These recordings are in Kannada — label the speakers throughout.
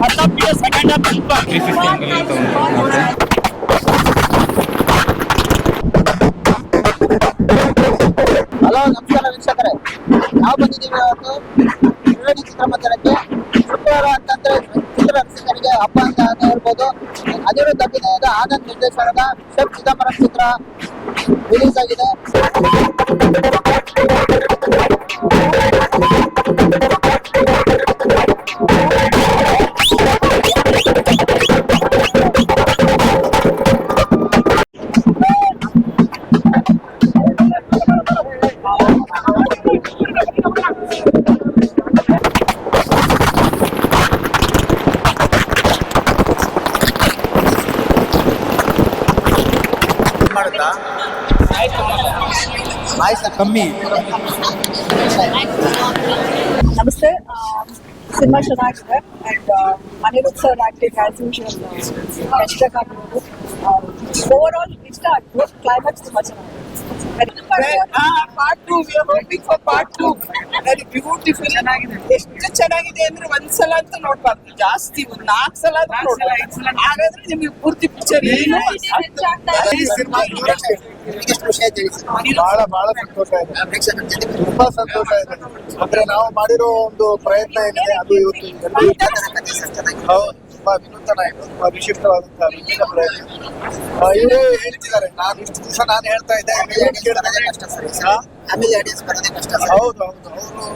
Speaker 1: ಸೆಕೆಂಡ್
Speaker 2: ಆಂಗಲ್ ಅಂತ
Speaker 3: ಹಲೋ, ನಮಸ್ಕಾರ ವೀಕ್ಷಕರೇ. ನಾವು ಬಂದಿದ್ದೀವಿ ಇವತ್ತು ತ್ರಿವೇಣಿ ಚಿತ್ರಮಂದಿರಕ್ಕೆ. ಶುಕ್ರವಾರ ಅಂತಂದ್ರೆ ಚಿತ್ರ ರಸಿಕರಿಗೆ ಹಬ್ಬ ಅಂತ ಹೇಳ್ಬೋದು. ಅನಿರುದ್ಧ ಅಭಿನಯದ ಆನಂದ್ ನಿರ್ದೇಶನದ ಶೇಖ್ ಚಿದಂಬರಂ ಚಿತ್ರ ರಿಲೀಸ್ ಆಗಿದೆ. ಮಾಡುತ್ತಾ ಆಯ್ತು ಕಮ್ಮಿ.
Speaker 4: ನಮಸ್ತೆ. ಸಿನಿಮಾ ಚೆನ್ನಾಗಿದೆ. And Aniruddh sir acting as usual best ಆಗಿರೋದು ಓವರ್ ಆಲ್ ಇಷ್ಟ ಆಯ್ತು ಕ್ಲೈಮ್ಯಾಕ್ಸ್ ತುಂಬಾ ಚೆನ್ನಾಗಿದೆ.
Speaker 5: Part two we are waiting for part two very beautiful ಚೆನ್ನಾಗಿದೆ ಎಷ್ಟು ಚೆನ್ನಾಗಿದೆ ಅಂದ್ರೆ ಒಂದ್ಸಲ ಅಂತ ನೋಡ್ಬಾರ್ದು. ಜಾಸ್ತಿ ಒಂದ್ ನಾಲ್ಕು ಸಲ ಹಾಗಾದ್ರೆ ನಿಮಗೆ ಪೂರ್ತಿ ಪಿಕ್ಚರ್ ಏನು?
Speaker 6: ಬಹಳ ಬಹಳ ಸಂತೋಷ ಇದೆ ತುಂಬಾ ಸಂತೋಷ ಇದೆ ಅಂದ್ರೆ ನಾವು ಮಾಡಿರೋ ಒಂದು ಪ್ರಯತ್ನ ಏನಿದೆ ಅದು ಇವತ್ತು ಹೌದು ತುಂಬಾ ವಿನೂತನ ಆಯ್ತು. ತುಂಬಾ ವಿಶಿಷ್ಟವಾದಂತಹ ವಿಭಿನ್ನ ಪ್ರಯತ್ನ. ಇವರೇ ಹೇಳ್ತಿದ್ದಾರೆ. ನಾನು ಇಷ್ಟು ದಿವಸ ನಾನು ಹೇಳ್ತಾ ಇದ್ದೆ
Speaker 3: ಫ್ಯಾಮಿಲಿ ಆಡಿಯನ್ಸ್ ಬರೋದೇ ಕಷ್ಟ
Speaker 6: ಹೌದು ಹೌದು ಅವರು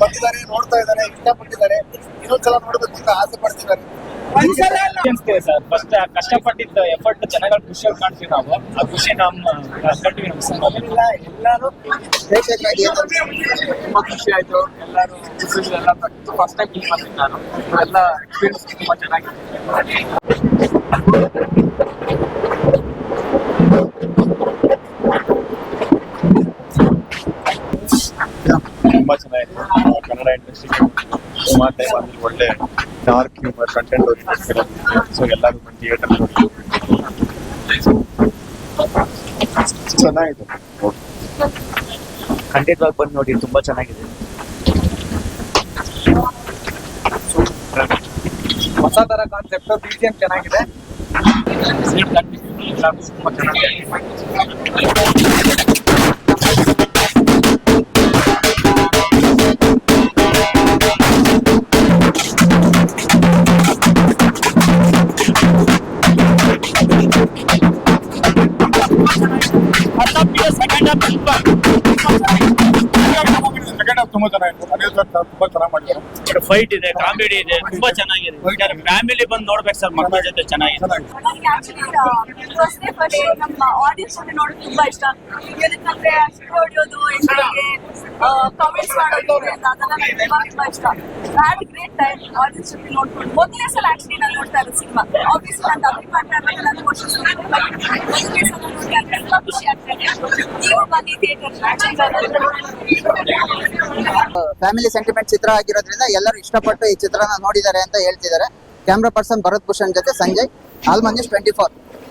Speaker 6: ಬಂದಿದ್ದಾರೆ ನೋಡ್ತಾ ಇದ್ದಾರೆ ಇಷ್ಟಪಟ್ಟಿದ್ದಾರೆ. ಇನ್ನೊಂದ್ಸಲ ನೋಡ್ಬೇಕು ಅಂತ ಆಸೆ ಪಡ್ತಿದ್ದಾರೆ.
Speaker 2: ಸರ್. ಫಸ್ಟ್ ಕಷ್ಟಪಟ್ಟಿದ್ದ ಎಫರ್ಟ್ ಜನಗಳ ಖುಷಿಯಾಗಿ ಕಾಣ್ತೀವಿ ನಾವು. ಆ ಖುಷಿ ನಮ್ಮ ಕಂಡ್ವಿ ನಮ್ಮ ಸಿನಿಮಾದಲ್ಲಿ
Speaker 5: ಎಲ್ಲರೂ?
Speaker 2: ತುಂಬಾ ಖುಷಿ ಆಯ್ತು. ಎಲ್ಲರೂ ಎಲ್ಲ ಫಸ್ಟ್ ಟೈಮ್ ಫೀಲ್ ಮಾಡ್ತೀನಿ ನಾನು. ಎಲ್ಲ ಎಕ್ಸ್ಪೀರಿಯನ್ಸ್ ತುಂಬಾ ಚೆನ್ನಾಗಿದೆ.
Speaker 6: ಸುಮಾರು ಟೈಮ್ ಅಲ್ಲಿ ಒಳ್ಳೆ ಡಾರ್ಕ್ ಹ್ಯೂಮರ್ ಕಂಟೆಂಟ್ ಸೊ ಎಲ್ಲರೂ ಬಂದು ಥಿಯೇಟರ್ ಚೆನ್ನಾಗಿದೆ
Speaker 7: ಖಂಡಿತವಾಗಿ ಬಂದು ನೋಡಿ ತುಂಬಾ ಚೆನ್ನಾಗಿದೆ
Speaker 2: ಹೊಸ ತರ ಕಾನ್ಸೆಪ್ಟ್ ಬಿಜಿಎಂ ಚೆನ್ನಾಗಿದೆ ತುಂಬಾ. ಚೆನ್ನಾಗಿದೆ
Speaker 1: ಸೆಕೆಂಡ್ ತುಂಬ
Speaker 6: ಸೆಕೆಂಡ್ ಹಾಫ್ ಚೆನ್ನಾಗಿತ್ತು ಅನಿಲ್ ಸರ್ ತುಂಬಾ ಚೆನ್ನಾಗಿ ಮಾಡಿದ್ದಾರೆ.
Speaker 1: ಫೈಟ್ ಇದೆ ಕಾಮಿಡಿ ಇದೆ ತುಂಬಾ ಚೆನ್ನಾಗಿದೆ. ಫ್ಯಾಮಿಲಿ ಬಂದು ನೋಡ್ಬೇಕು ಸರ್ ಮಕ್ಕಳ ಜೊತೆ ಚೆನ್ನಾಗಿದೆ.
Speaker 4: ನನಗೆ ಆಕ್ಚುಲಿ ಫಸ್ಟ್ ಡೇ ಫಸ್ಟ್ ನಮ್ಮ ಆಡಿಯನ್ಸ್ ಅಲ್ಲಿ ನೋಡೋದು ತುಂಬಾ ಇಷ್ಟ. ಅಷ್ಟು ಹೊಡೆಯೋದು ಎಂಟ್ರಿಗೆ ಕಾಮೆಂಟ್ಸ್ ಮಾಡೋದು ಅದೆಲ್ಲ ನನಗೆ ತುಂಬಾ ತುಂಬಾ ಇಷ್ಟ. ಹ್ಯಾಡ್ ಗ್ರೇಟ್ ಟೈಮ್ ಆಡಿಯನ್ಸ್ ಜೊತೆ ನೋಡ್ಕೊಂಡು. ಮೊದಲನೇ ಸಲ ಆಕ್ಚುಲಿ ನಾನು ನೋಡ್ತಾ ಇರೋದು ಸಿನಿಮಾ ನಾನು ನಾನು
Speaker 3: ಫ್ಯಾಮಿಲಿ ಸೆಂಟಿಮೆಂಟ್ ಚಿತ್ರ ಆಗಿರೋದ್ರಿಂದ ಎಲ್ಲರೂ ಇಷ್ಟಪಟ್ಟು ಈ ಚಿತ್ರನ ನೋಡಿದ್ದಾರೆ ಅಂತ ಹೇಳ್ತಿದ್ದಾರೆ. ಕ್ಯಾಮ್ರಾ ಪರ್ಸನ್ ಭರತ್ ಭೂಷಣ್ ಜೊತೆ ಸಂಜಯ್. ಆಲ್ಮಂಜಸ್ twenty four